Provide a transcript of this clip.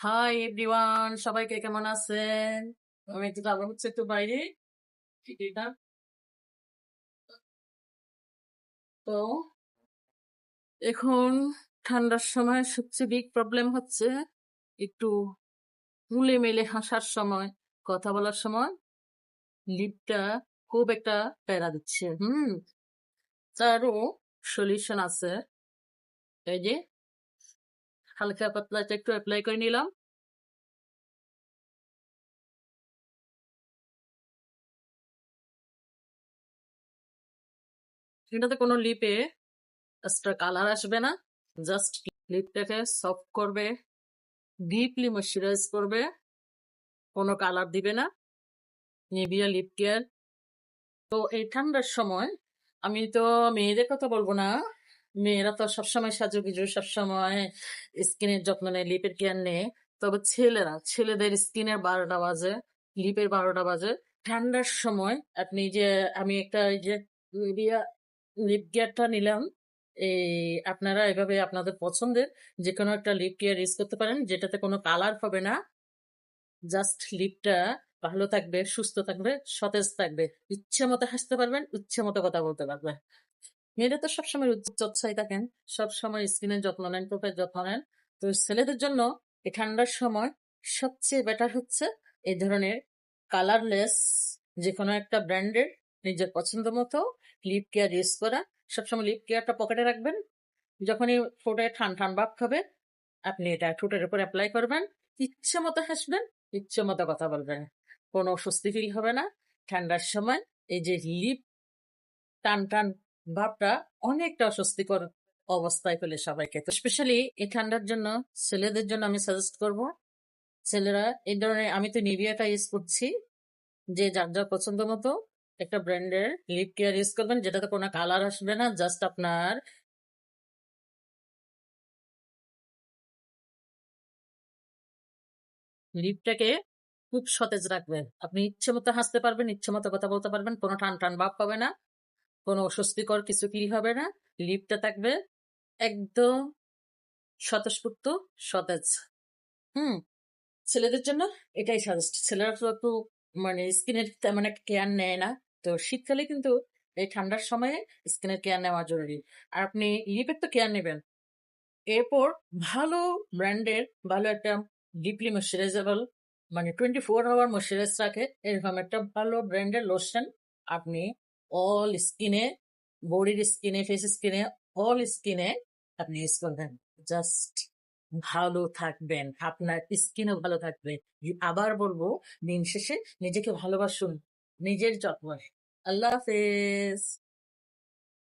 Hi everyone সবাইকে কেমন আছেন? আমি একটু যাব হচ্ছে একটু বাইরে। তো, এখন ঠান্ডার সময় সবচেয়ে বিগ প্রবলেম হচ্ছে একটু মুলে মেলে হাসার সময়, কথা বলার সময়। লিপটা খুব একটা প্যারা দিচ্ছে, হুম। তারও সলিউশন আছে। এই যে হালকা পাতলাটা একটু অ্যাপ্লাই করে নিলাম। এটাতে কোনো লিপে এক্সট্রা কালার আসবে না। জাস্ট লিপটাকে সফট করবে ডিপলি ময়শ্চারাইজ করবে, কোনো কালার দিবে না। নিবিয়া লিপ কেয়ার তো এই ঠান্ডার সময় আমি তো মেয়েদের কথা বলব না। মেয়েরা তো সবসময় সাজু গুজু সবসময় স্কিনের যত্ন নেয়, লিপের কেয়ার নেয়। তবে ছেলেরা, ছেলেদের স্কিনের বারোটা বাজে, লিপের বারোটা বাজে। ঠান্ডার সময় আপনি যে, আমি একটা এই যে লিপ কেয়ারটা নিলাম, এই আপনারা এভাবে আপনাদের পছন্দের যে কোনো একটা লিপ কেয়ার ইউজ করতে পারেন, যেটাতে কোনো কালার হবে না। জাস্ট লিপটা ভালো থাকবে, সুস্থ থাকবে, সতেজ থাকবে। ইচ্ছে মতো হাসতে পারবেন, ইচ্ছে মতো কথা বলতে পারবে মেয়েরা তো সবসময় উচ্চচ্ছাই থাকেন, সবসময় স্কিনের যত্ন নেন টোপের যত্ন নেন। তো ছেলেদের জন্য এই ঠান্ডার সময় সবচেয়ে বেটার হচ্ছে এই ধরনের কালারলেস যে কোনো একটা ব্র্যান্ডের নিজের পছন্দ মতো লিপ কেয়ার ইউজ করা। সবসময় লিপ কেয়ারটা পকেটে রাখবেন। যখনই ঠোঁটে ঠান ঠান ভাব খাবে, আপনি এটা ঠোঁটের উপর অ্যাপ্লাই করবেন। ইচ্ছে মতো হাসবেন, ইচ্ছে মতো কথা বলবেন। কোনো স্বস্তি ফিল হবে না। ঠান্ডার সময় এই যে লিপ টান টান ভাবটা অনেকটা অস্বস্তিকর অবস্থায় ফেলে সবাইকে। তো স্পেশালি এই ঠান্ডার জন্য ছেলেদের জন্য আমি সাজেস্ট করব। ছেলেরা এই ধরনের, আমি তো নিভিয়াটা ইউজ করছি, যে যার যার পছন্দ মতো একটা ব্র্যান্ডের লিপ কেয়ার ইউজ করবেন, যেটাতে কোনো কালার আসবে না জাস্ট আপনার লিপটাকে খুব সতেজ রাখবেন। আপনি ইচ্ছে মতো হাসতে পারবেন ইচ্ছে মতো কথা বলতে পারবেন, কোনো টান টান ভাব পাবে না। কোনো অস্বস্তিকর কিছু ফিল হবে না? লিপটা থাকবে একদম স্বতঃস্ফূর্ত, সতেজ। হুম, ছেলেদের জন্য এটাই সাজেস্ট ছেলেরা তো একটু মানে স্কিনের তেমন একটা কেয়ার নেয় না। তো শীতকালে কিন্তু এই ঠান্ডার সময়ে স্কিনের কেয়ার নেওয়া জরুরি। আর আপনি লিপের তো কেয়ার নেবেন। এরপর ভালো ব্র্যান্ডের ভালো একটা ডিপলি ময়শ্চারাইজেবল মানে টোয়েন্টি ফোর আওয়ার ময়শ্চারাইজ রাখে। এরকম একটা ভালো ব্র্যান্ডের লোশন আপনি অল স্কিনে বডির স্কিনে ফেস স্কিনে অল স্কিনে আপনি ইউজ করবেন। জাস্ট ভালো থাকবেন। আপনার স্কিনও ভালো থাকবে। আবার বলব, দিন শেষে নিজেকে ভালোবাসুন। নিজের যত্ন আল্লাহ হাফেজ।